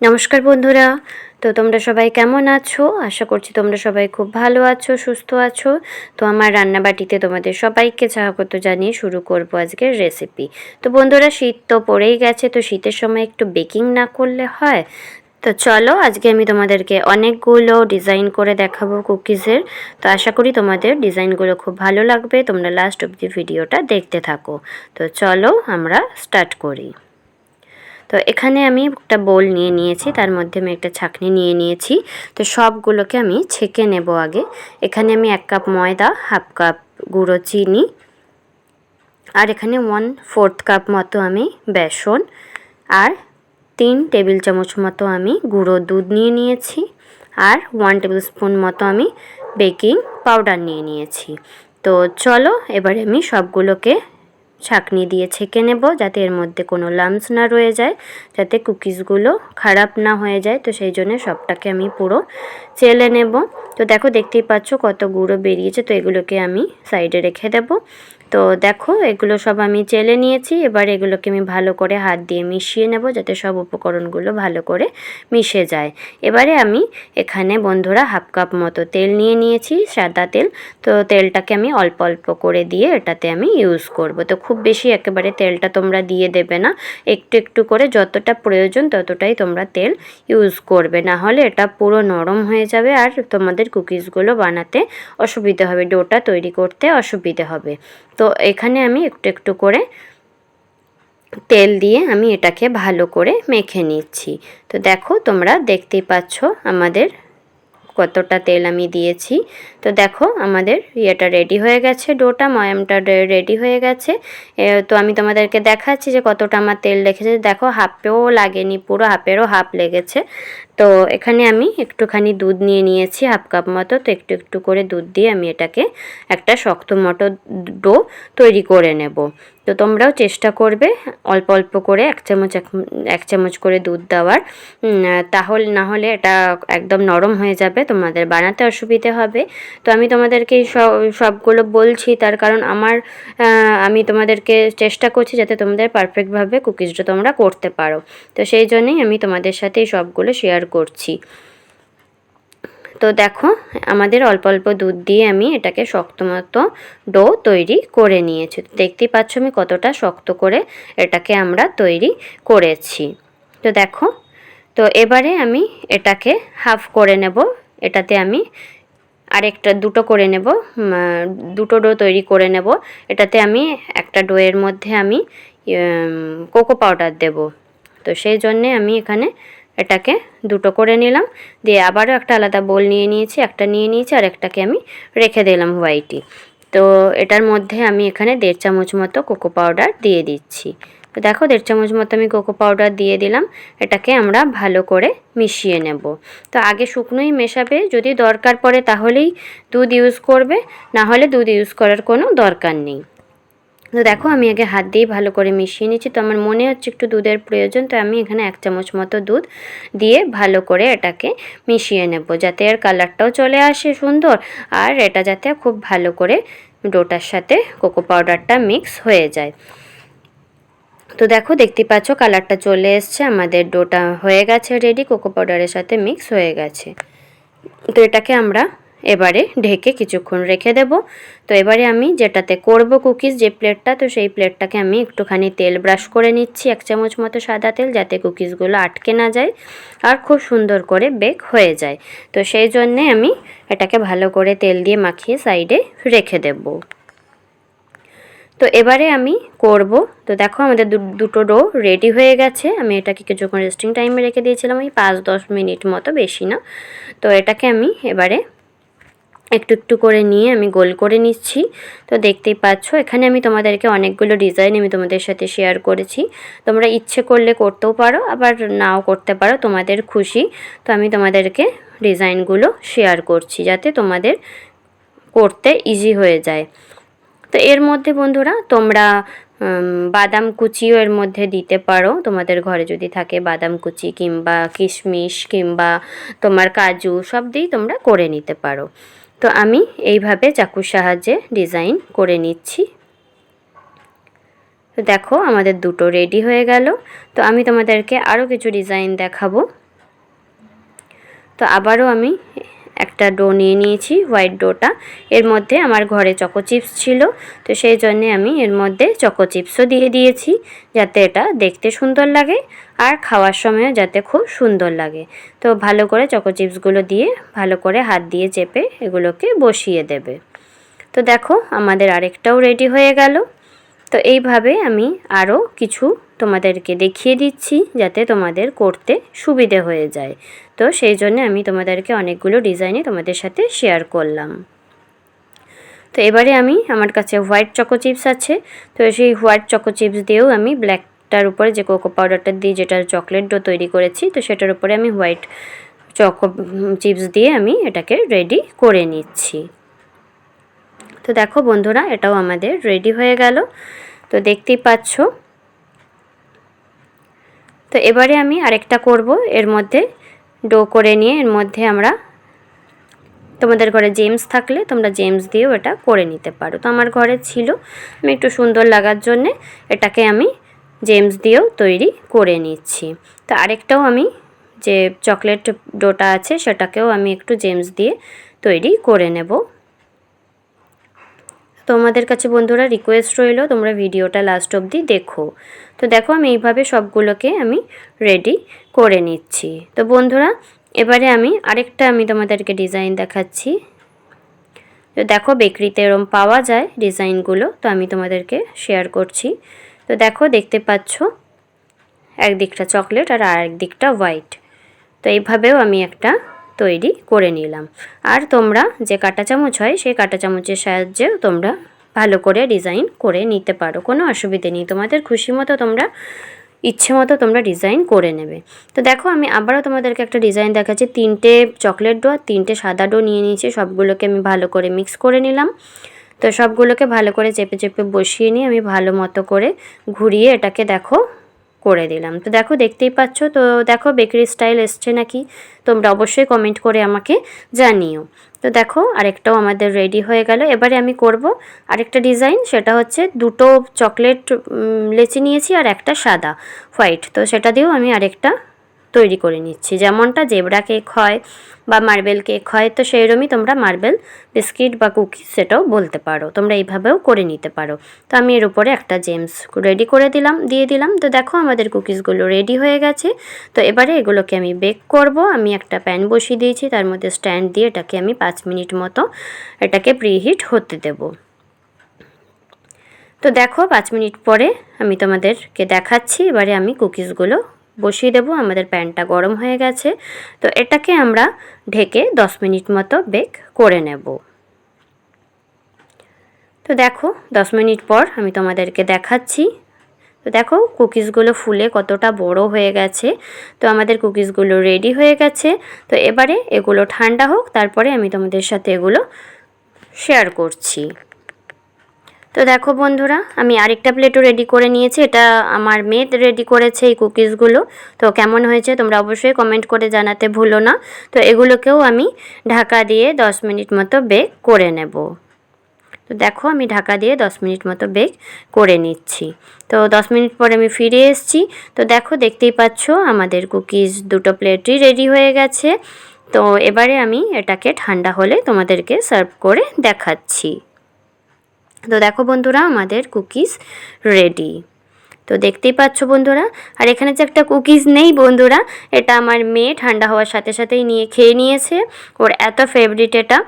নমস্কার বন্ধুরা। তো তোমরা সবাই কেমন আছো? আশা করছি তোমরা সবাই খুব ভালো আছো, সুস্থ আছো। তো আমার রান্নাবাটিতে তোমাদের সবাইকে স্বাগত জানিয়ে শুরু করব আজকের রেসিপি তো বন্ধুরা, শীত তো পড়েই গেছে, তো শীতের সময় একটু বেকিং না করলে হয়। তো চলো, আজকে আমি তোমাদেরকে অনেকগুলো ডিজাইন করে দেখাবো কুকিজের তো আশা করি তোমাদের ডিজাইনগুলো খুব ভালো লাগবে। তোমরা লাস্ট অব্দি ভিডিওটা দেখতে থাকো। তো চলো, আমরা স্টার্ট করি। তো এখানে আমি একটা বোল নিয়ে নিয়েছি, তার মধ্যে আমি একটা ছাঁকনি নিয়ে নিয়েছি। তো সবগুলোকে আমি ছেঁকে নেব আগে। এখানে আমি এক কাপ ময়দা, হাফ কাপ গুঁড়ো চিনি, আর এখানে ওয়ান ফোর্থ কাপ মতো আমি বেসন, আর তিন টেবিল চামচ মতো আমি গুঁড়ো দুধ নিয়ে নিয়েছি, আর ওয়ান টেবিল স্পুন মতো আমি বেকিং পাউডার নিয়ে নিয়েছি। তো চলো, এবারে আমি সবগুলোকে ছাকনি দিয়ে ছেঁকে নেব যাতে এর মধ্যে কোনো লামস না রয়ে যায়, যাতে কুকিজগুলো খারাপ না হয়ে যায়। তো সেই জন্য সবটাকে আমি পুরো চেলে নেব। তো দেখো, দেখতেই পাচ্ছ কত গুঁড়ো বেরিয়েছে। তো এগুলোকে আমি সাইডে রেখে দেব। তো দেখো, এগুলো সব আমি চেলে নিয়েছি। এবার এগুলোকে আমি ভালো করে হাত দিয়ে মিশিয়ে নেব যাতে সব উপকরণগুলো ভালো করে মিশে যায়। এবারে আমি এখানে বন্ধুরা হাফ কাপ মতো তেল নিয়ে নিয়েছি, সাদা তেল। তো তেলটাকে আমি অল্প অল্প করে দিয়ে এটাতে আমি ইউজ করব। তো খুব বেশি একেবারে তেলটা তোমরা দিয়ে দেবে না। একটু একটু করে যতটা প্রয়োজন ততটাই তোমরা তেল ইউজ করবে। না হলে এটা পুরো নরম হয়ে যাবে আর তোমাদের কুকিজগুলো বানাতে অসুবিধে হবে ডোটা তৈরি করতে অসুবিধে হবে। তো এখানে আমি একটু একটু করে তেল দিয়ে আমি এটাকে ভালো করে মেখে নিচ্ছি। তো দেখো তোমরা দেখতেই পাচ্ছ আমাদের কতটা তেল আমি দিয়েছি। তো দেখো, আমাদের ইয়েটা রেডি হয়ে গেছে, ডোটা, ময়ামটা রেডি হয়ে গেছে। তো আমি তোমাদেরকে দেখাচ্ছি যে কতটা আমার তেল লেগেছে দেখো, হাফেও লাগেনি, পুরো হাফেরও হাফ লেগেছে। তো এখানে আমি একটুখানি দুধ নিয়ে নিয়েছি, হাফ কাপ মতো। তো একটু একটু করে দুধ দিয়ে আমি এটাকে একটা শক্ত মতো ডো তৈরি করে নেব। তো তোমরাও চেষ্টা করবে অল্প অল্প করে এক চামচ এক চামচ করে দুধ দেওয়ার। তাহলে না হলে এটা একদম নরম হয়ে যাবে, তোমাদের বানাতে অসুবিধে হবে। তো আমি তোমাদেরকে সব, সবগুলো বলছি, তার কারণ আমার আমি তোমাদেরকে চেষ্টা করছি যাতে তোমাদের পারফেক্টভাবে কুকিজটা তোমরা করতে পারো। তো সেই জন্যেই আমি তোমাদের সাথে সবগুলো শেয়ার করছি। তো দেখো, আমাদের অল্প অল্প দুধ দিয়ে আমি এটাকে শক্ত মতো ডো তৈরি করে নিয়েছি। দেখতেই পাচ্ছ আমি কতটা শক্ত করে এটাকে আমরা তৈরি করেছি। তো দেখো, তো এবারে আমি এটাকে হাফ করে নেব। এটাতে আমি আরেকটা, দুটো করে নেব দুটো ডো তৈরি করে নেব। এটাতে আমি একটা ডোয়ের মধ্যে আমি কোকো পাউডার দেব। তো সেই জন্যে আমি এখানে এটাকে দুটো করে নিলাম। দিয়ে আবারও একটা আলাদা বোল নিয়ে নিয়েছি, একটা নিয়ে নিয়েছি আর একটাকে আমি রেখে দিলাম হোয়াইটি তো এটার মধ্যে আমি এখানে দেড় চামচ মতো কোকো পাউডার দিয়ে দিচ্ছি। তো দেখো দেড় চামচ মতো আমি কোকো পাউডার দিয়ে দিলাম, এটাকে আমরা ভালো করে মিশিয়ে নেব। তো আগে শুকনোই মেশাবে, যদি দরকার পড়ে তাহলেই দুধ ইউজ করবে, না হলে দুধ ইউজ করার কোনো দরকার নেই। তো দেখো, আমি আগে হাত দিয়ে ভালো করে মিশিয়ে নিচ্ছি। তো আমার মনে হচ্ছে একটু দুধের প্রয়োজন, তো আমি এখানে এক চামচ মতো দুধ দিয়ে ভালো করে এটাকে মিশিয়ে নেব, যাতে এর কালারটাও চলে আসে সুন্দর, আর এটা যাতে খুব ভালো করে ডোটার সাথে কোকো পাউডারটা মিক্স হয়ে যায়। তো দেখো, দেখতে পাচ্ছ কালারটা চলে এসছে, আমাদের ডোটা হয়ে গেছে রেডি, কোকো পাউডারের সাথে মিক্স হয়ে গেছে। তো এটাকে আমরা এবারে ঢেকে কিছুক্ষণ রেখে দেব। তো এবারে আমি যেটাতে করব কুকিজ, যে প্লেটটা, তো সেই প্লেটটাকে আমি একটুখানি তেল ব্রাশ করে নিচ্ছি, এক চামচ মতো সাদা তেল, যাতে কুকিজগুলো আটকে না যায় আর খুব সুন্দর করে বেক হয়ে যায়। তো সেই জন্যে আমি এটাকে ভালো করে তেল দিয়ে মাখিয়ে সাইডে রেখে দেবো। তো এবারে আমি করব, তো দেখো আমাদের দুটো ডো রেডি হয়ে গেছে। আমি এটাকে কিছুক্ষণ রেস্টিং টাইমে রেখে দিয়েছিলাম, ওই পাঁচ দশ মিনিট মতো, বেশি না। তো এটাকে আমি এবারে একটু একটু করে নিয়ে আমি গোল করে নিচ্ছি। তো দেখতেই পাচ্ছ, এখানে আমি তোমাদেরকে অনেকগুলো ডিজাইন আমি তোমাদের সাথে শেয়ার করেছি। তোমরা ইচ্ছে করলে করতেও পারো, আবার নাও করতে পারো, তোমাদের খুশি। তো আমি তোমাদেরকে ডিজাইনগুলো শেয়ার করছি যাতে তোমাদের করতে ইজি হয়ে যায়। তো এর মধ্যে বন্ধুরা, তোমরা বাদাম কুচিও এর মধ্যে দিতে পারো। তোমাদের ঘরে যদি থাকে বাদাম কুচি কিংবা কিশমিশ কিংবা তোমার কাজু, সব দিয়েই তোমরা করে নিতে পারো। তো আমি এইভাবে চাকুর সাহায্যে ডিজাইন করে নিচ্ছি। তো দেখো আমাদের দুটো রেডি হয়ে গেল। তো আমি তোমাদেরকে আরও কিছু ডিজাইন দেখাবো। তো আবারও আমি একটা ডো নিয়ে নিয়েছি হোয়াইট ডোটা এর মধ্যে আমার ঘরে চকো চিপস ছিল, তো সেই জন্যে আমি এর মধ্যে চকো চিপসও দিয়ে দিয়েছি, যাতে এটা দেখতে সুন্দর লাগে আর খাওয়ার সময়ও যাতে খুব সুন্দর লাগে। তো ভালো করে চকো চিপসগুলো দিয়ে ভালো করে হাত দিয়ে চেপে এগুলোকে বসিয়ে দেবে। তো দেখো, আমাদের আরেকটাও রেডি হয়ে গেল। তো এইভাবে আমি আরও কিছু তোমাদেরকে দেখিয়ে দিচ্ছি যাতে তোমাদের করতে সুবিধে হয়ে যায়। তো সেই জন্য আমি তোমাদেরকে অনেকগুলো ডিজাইনে তোমাদের সাথে শেয়ার করলাম। তো এবারে আমি, আমার কাছে হোয়াইট চকো চিপস আছে। তো সেই হোয়াইট চকো চিপস দিয়েও আমি ব্ল্যাকটার উপরে যে কোকো পাউডারটা দিয়ে যেটা চকলেট ডো তৈরি করেছি, তো সেটার উপরে আমি হোয়াইট চকো চিপস দিয়ে আমি এটাকে রেডি করে নিচ্ছি। তো দেখো বন্ধুরা, এটাও আমাদের রেডি হয়ে গেল। তো দেখতেই পাচ্ছ তো এবারে আমি আরেকটা করব। এর মধ্যে ডো করে নিয়ে এর মধ্যে আমরা তোমাদের ঘরে জেমস থাকলে তোমরা জেমস দিয়েও এটা করে নিতে পারো। তো আমার ঘরে ছিল, আমি একটু সুন্দর লাগার জন্যে এটাকে আমি জেমস দিয়েও তৈরি করে নিচ্ছি। তো আরেকটাও আমি যে চকলেট ডোটা আছে সেটাকেও আমি একটু জেমস দিয়ে তৈরি করে নেব। তোমাদের কাছে বন্ধুরা রিকোয়েস্ট রইল, তোমরা ভিডিওটা লাস্ট অবধি দেখো। তো দেখো, আমি এইভাবে সবগুলোকে আমি রেডি করে নিচ্ছি। তো বন্ধুরা, এবারে আমি আরেকটা আমি তোমাদেরকে ডিজাইন দেখাচ্ছি। তো দেখো, বেকরিতে এরম পাওয়া যায় ডিজাইনগুলো তো আমি তোমাদেরকে শেয়ার করছি। তো দেখো, দেখতে পাচ্ছ, একদিকটা চকলেট আর আরেক দিকটা হোয়াইট তো এইভাবেও আমি একটা তৈরি করে নিলাম। আর তোমরা যে কাঁটা চামচ হয়, সেই কাঁটা চামচের সাহায্যেও তোমরা ভালো করে ডিজাইন করে নিতে পারো। কোনো অসুবিধে নেই। তোমাদের খুশি মতো তোমরা, ইচ্ছে মতো তোমরা ডিজাইন করে নেবে। তো দেখো, আমি আবারও তোমাদেরকে একটা ডিজাইন দেখাচ্ছি। তিনটে চকলেট ডো আর তিনটে সাদা ডো নিয়ে নিয়েছি। সবগুলোকে আমি ভালো করে মিক্স করে নিলাম। তো সবগুলোকে ভালো করে চেপে চেপে বসিয়ে নিয়ে আমি ভালো মতো করে ঘুরিয়ে এটাকে দেখো করে দিলাম। তো দেখো, দেখতেই পাচ্ছ? তো দেখো বেকারি স্টাইল এসছে নাকি? তোমরা অবশ্যই কমেন্ট করে আমাকে জানিও। তো দেখো, আরেকটাও আমাদের রেডি হয়ে গেল। এবারে আমি করব আরেকটা ডিজাইন সেটা হচ্ছে দুটো চকলেট লেচি নিয়েছি আর একটা সাদা হোয়াইট তো সেটা দিয়েও আমি আরেকটা তৈরি করে নিচ্ছি। যেমনটা জেবরা কেক হয় বা মার্বেল কেক হয়, তো সেইরকমই তোমরা মার্বেল বিস্কিট বা কুকি সেটাও বলতে পারো। তোমরা এইভাবেও করে নিতে পারো। তো আমি এর উপরে একটা জেমস রেডি করে দিলাম, দিয়ে দিলাম। তো দেখো আমাদের কুকিজগুলো রেডি হয়ে গেছে। তো এবারে এগুলোকে আমি বেক করব। আমি একটা প্যান বসিয়ে দিয়েছি, তার মধ্যে স্ট্যান্ড দিয়ে এটাকে আমি পাঁচ মিনিট মতো এটাকে প্রিহিট হতে দেবো। তো দেখো পাঁচ মিনিট পরে আমি তোমাদেরকে দেখাচ্ছি। এবারে আমি কুকিজগুলো বসিয়ে দেবো, আমাদের প্যানটা গরম হয়ে গেছে। তো এটাকে আমরা ঢেকে দশ মিনিট মতো বেক করে নেব। তো দেখো, দশ মিনিট পর আমি তোমাদেরকে দেখাচ্ছি। তো দেখো, কুকিজগুলো ফুলে কতটা বড় হয়ে গেছে। তো আমাদের কুকিজগুলো রেডি হয়ে গেছে। তো এবারে এগুলো ঠান্ডা হোক, তারপরে আমি তোমাদের সাথে এগুলো শেয়ার করছি। তো দেখো বন্ধুরা, আমি আরেকটা প্লেটও রেডি করে নিয়েছি। এটা আমার মেয়ে রেডি করেছে এই কুকিজগুলো তো কেমন হয়েছে তোমরা অবশ্যই কমেন্ট করে জানাতে ভুলো না। তো এগুলোকেও আমি ঢাকা দিয়ে দশ মিনিট মতো বেক করে নেব। তো দেখো, আমি ঢাকা দিয়ে দশ মিনিট মতো বেক করে নিচ্ছি। তো দশ মিনিট পরে আমি ফিরে এসেছি। তো দেখো, দেখতেই পাচ্ছ আমাদের কুকিজ দুটো প্লেটই রেডি হয়ে গেছে। তো এবারে আমি এটাকে ঠান্ডা হলে তোমাদেরকে সার্ভ করে দেখাচ্ছি। তো দেখো বন্ধুরা, আমাদের কুকিজ রেডি তো দেখতেই পাচ্ছ বন্ধুরা, আর এখানে যে একটা কুকিজ নেই বন্ধুরা, এটা আমার মেয়ে ঠান্ডা হওয়ার সাথে সাথেই নিয়ে খেয়ে নিয়েছে। ওর এত ফেভারিট এটা,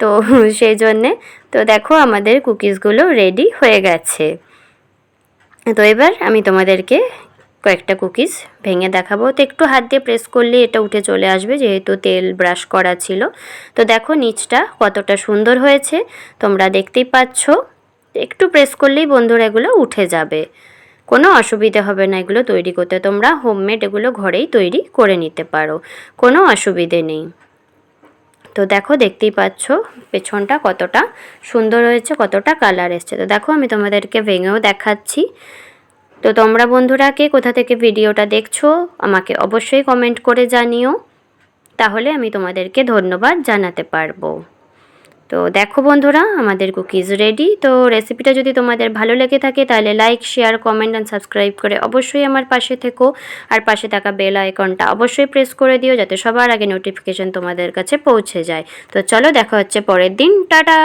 তো সেই জন্যে, তো দেখো আমাদের কুকিজগুলো রেডি হয়ে গেছে। তো এবার আমি তোমাদেরকে কয়েকটা কুকিজ ভেঙে দেখাবো। তো একটু হাত দিয়ে প্রেস করলে এটা উঠে চলে আসবে, যেহেতু তেল ব্রাশ করা ছিল। তো দেখো নিচটা কতটা সুন্দর হয়েছে, তোমরা দেখতেই পাচ্ছ। একটু প্রেস করলেই বন্ধুরা এগুলো উঠে যাবে। কোনো অসুবিধে হবে না এগুলো তৈরি করতে। তোমরা হোমমেড এগুলো ঘরেই তৈরি করে নিতে পারো। কোনো অসুবিধে নেই। তো দেখো, দেখতেই পাচ্ছ পেছনটা কতটা সুন্দর হয়েছে, কতটা কালার এসছে। তো দেখো, আমি তোমাদেরকে ভেঙেও দেখাচ্ছি। তো তোমরা বন্ধুরা কে কোথা থেকে ভিডিওটা দেখছ, আমাকে অবশ্যই কমেন্ট করে জানিও। তাহলে আমি তোমাদেরকে ধন্যবাদ জানাতে পারব। তো দেখো বন্ধুরা, আমাদের কুকিজ রেডি তো রেসিপিটা যদি তোমাদের ভালো লেগে থাকে, তাহলে like share comment and subscribe করে অবশ্যই আমার পাশে থেকো। আর পাশে থাকা বেল আইকনটা অবশ্যই প্রেস করে দিও, যাতে সবার আগে নোটিফিকেশান তোমাদের কাছে পৌঁছে যায়। তো চলো দেখা হচ্ছে পরের দিন। টাটা!